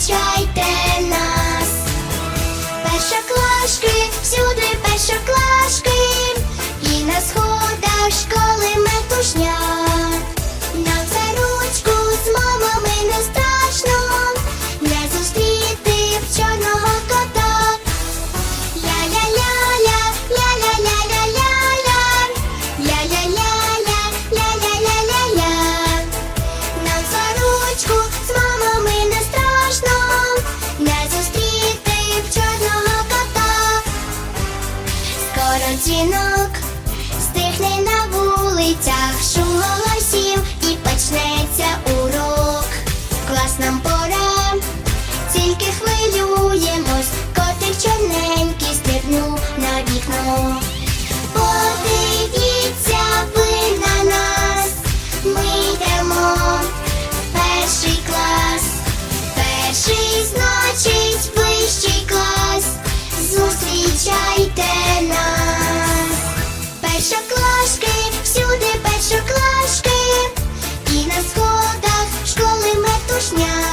Зустрічайте нас. дзвінок, стихне на вулицях, шум голосів і почнеться урок. Клас нам пора, тільки хвилюємось, котик чорненький стрибнув на вікно. Вишня.